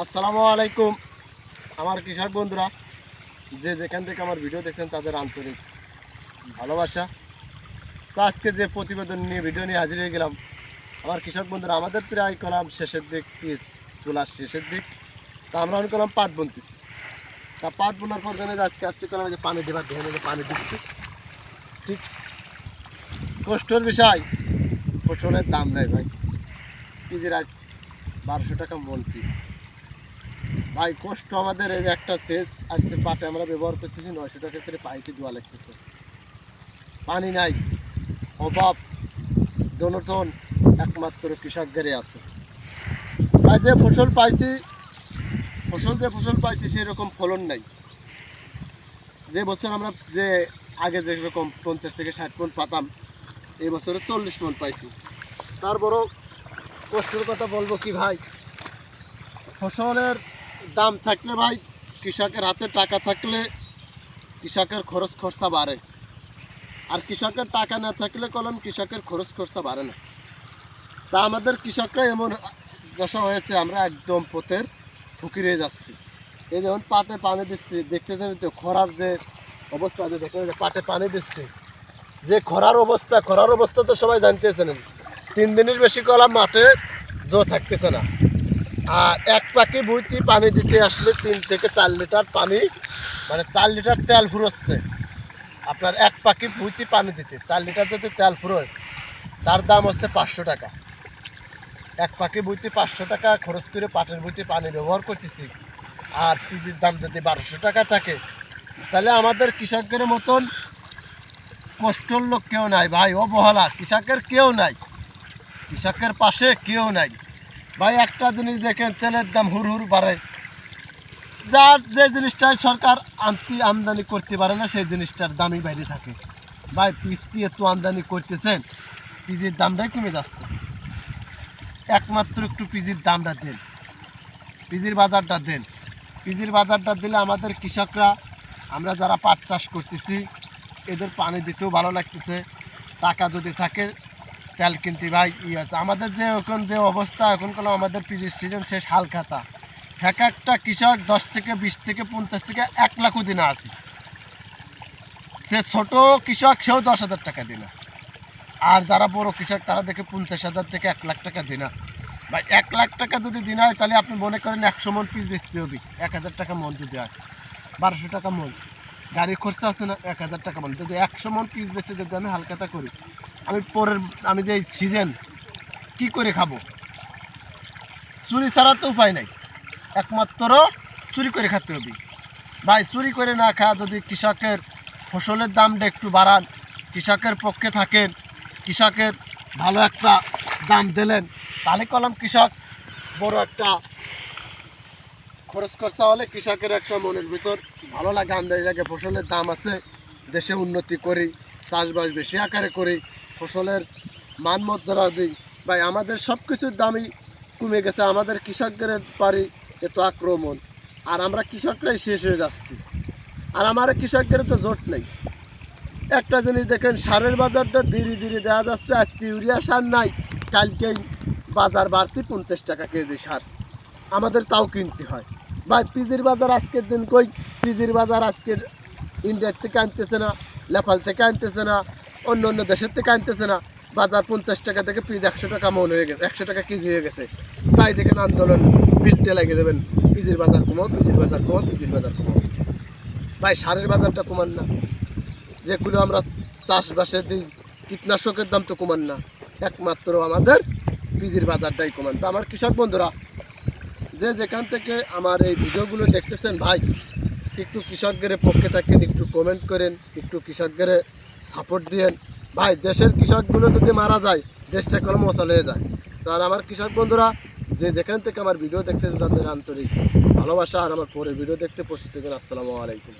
আসসালামু আলাইকুম। আমার কৃষক বন্ধুরা, যে যেখান থেকে আমার ভিডিও দেখছেন, তাদের আন্তরিক ভালোবাসা। তো আজকে যে প্রতিবেদন নিয়ে, ভিডিও নিয়ে হাজির হয়ে গেলাম, আমার কৃষক বন্ধুরা, আমাদের প্রায় কলাম শেষের দিক, পিস, তোলার শেষের দিক। তা আমরা অনেক কলাম পাট বুনতেছি। তা পাট বোনার পর জানে আজকে আসছে কলাম যে পানি দেবার ধরে পানি দিচ্ছি। ঠিক কষ্টর বিষয়, ফসলের দাম নেই ভাই। পিজির আজ বারোশো টাকা মন পিস। ভাই, কষ্ট আমাদের এই যে একটা শেষ আসছে পাটে আমরা ব্যবহার করতেছি, নয়শো টাকা করে পাইতে দেওয়া লাগতেছে। পানি নাই, অভাব। দনটন একমাত্র কৃষকদেরই আছে। ভাই, যে ফসল পাইছি, ফসল যে ফসল পাইছি, সেরকম ফলন নাই। যে বছর আমরা যে, আগে যেরকম পঞ্চাশ থেকে ষাট মন পাতাম, এই বছরে চল্লিশ মন পাইছি। তারপরও কষ্টের কথা বলব কি ভাই, ফসলের দাম থাকলে ভাই, কৃষকের হাতে টাকা থাকলে কৃষকের খরচ খরচা বাড়ে। আর কৃষকের টাকা না থাকলে কলম কৃষকের খরচ খরচা বাড়ে না। তা আমাদের কৃষকরা এমন দশা হয়েছে, আমরা একদম পথের ফুকিরে যাচ্ছি। এই যেমন পাটে পানি দিচ্ছি দেখতেছেন তো খরার যে অবস্থা, যে দেখেন পাটে পানি দিচ্ছে। যে খরার অবস্থা খরার অবস্থা তো সবাই জানতেছেন। তিন দিনের বেশি কলা মাঠে জো থাকতেছে না। আর এক পাখি বইতে পানি দিতে আসলে তিন থেকে চার লিটার পানি মানে চার লিটার তেল ফুরোচ্ছে। আপনার এক পাখি বইতে পানি দিতে, চার লিটার যদি তেল ফুরোয়, তার দাম হচ্ছে পাঁচশো টাকা। এক পাখি বইতে পাঁচশো টাকা খরচ করে পাটের বইতে পানি ব্যবহার করতেছি, আর পিজির দাম যদি বারোশো টাকা থাকে, তাহলে আমাদের কৃষকের মতন কষ্টর লোক কেউ নাই। ভাই, অবহেলা, কৃষকের কেউ নাই। কৃষকের পাশে কেউ নাই। ভাই, একটা জিনিস দেখেন, তেলের দাম হুর হুর বাড়ে। যার যে জিনিসটা সরকার আনতি আমদানি করতে পারে না, সেই জিনিসটার দামই বাইরে থাকে। ভাই, পিস কি এত আমদানি করতেছেন? পিজির দামটাই কমে যাচ্ছে। একমাত্র একটু পিজির দামটা দেন। পিজির বাজারটা দেন। পিজির বাজারটা দিলে আমাদের কৃষকরা, আমরা যারা পাট চাষ করতেছি, এদের পানি দিতেও ভালো লাগতেছে। টাকা যদি থাকে তেল কিনতে ভাই, ই আছে। আমাদের যে এখন যে অবস্থা, এখন কোনো আমাদের পিজির সিজন শেষ হাল খাতা এক একটা কৃষক দশ থেকে বিশ থেকে পঞ্চাশ থেকে এক লাখও দিনে আছে। সে ছোট কৃষক, সেও দশ হাজার টাকা দিনা আর যারা বড় কৃষক, তারা দেখে পঞ্চাশ হাজার থেকে এক লাখ টাকা দিনা বা এক লাখ টাকা যদি দিন হয় তাহলে আপনি মনে করেন একশো মন পিস বেচতে হবে। এক হাজার টাকা মন যদি হয়, বারোশো টাকা মন। গাড়ি খরচা আছে না, এক হাজার টাকা মন। যদি একশো মন পিস বেচে যদি আমি হালকাতা করি আমি পরের, আমি যে সিজন কি করে খাব? চুরি ছাড়া তো উপায় নাই। একমাত্র চুরি করে খেতে হবে। ভাই, চুরি করে না খাওয়া যদি কৃষকের ফসলের দামটা একটু বাড়ান, কৃষকের পক্ষে থাকেন, কৃষকের ভালো একটা দাম দিলেন, তাহলে কলম কৃষক বড় একটা খরচ খরচা হলে কৃষকের একটা মনের ভিতর ভালো লাগে আমদানি লাগে, ফসলের দাম আছে, দেশে উন্নতি করি, চাষবাস বেশি আকারে করি ফসলের মান মর্যাদা দিই ভাই, আমাদের সব কিছুর দামই কমে গেছে, আমাদের কৃষকদের পারি এত আক্রমণ, আর আমরা কৃষকরাই শেষ হয়ে যাচ্ছি। আর আমার কৃষকদের তো জোট নেই। একটা জিনিস দেখেন, সারের বাজারটা ধীরে ধীরে দেওয়া যাচ্ছে, আজকে ইউরিয়া সার নাই, কালকেই বাজার বাড়তি পঞ্চাশ টাকা কেজি সার। আমাদের তাও কিনতে হয়। ভাই, পিজির বাজার আজকের দিন কই? পিজির বাজার আজকের ইন্ডিয়ার থেকে আনতেছে না, নেপাল থেকে আনতেছে না অন্য অন্য দেশের থেকে আনতেছে না। বাজার পঞ্চাশ টাকা থেকে পিস একশো টাকা মন হয়ে গেছে, একশো টাকা কেজি হয়ে গেছে। তাই দেখেন আন্দোলন পিঠতে লাগে দেবেন। পিজির বাজার কমাও, পিজির বাজার কমাও, পিজির বাজার কমাও। ভাই, সারের বাজারটা কমান না। যেগুলো আমরা চাষবাসে দিই, কীটনাশকের দাম তো কমান না। একমাত্র আমাদের পিজির বাজারটাই কমান। তো আমার কৃষক বন্ধুরা, যে যেখান থেকে আমার এই ভিডিওগুলো দেখতেছেন, ভাই, একটু কৃষকদের পক্ষে থাকেন, একটু কমেন্ট করেন, একটু কৃষকদের সাপোর্ট দিয়েন। ভাই, দেশের কৃষকগুলো যদি মারা যায়, দেশটা কলম হয়ে যায়। তো আর আমার কৃষক বন্ধুরা, যে যেখান থেকে আমার ভিডিও দেখতেছেন তাদের আন্তরিক ভালোবাসা। আর আমার পরে ভিডিও দেখতে প্রস্তুত থাকেন। আসসালামু আলাইকুম।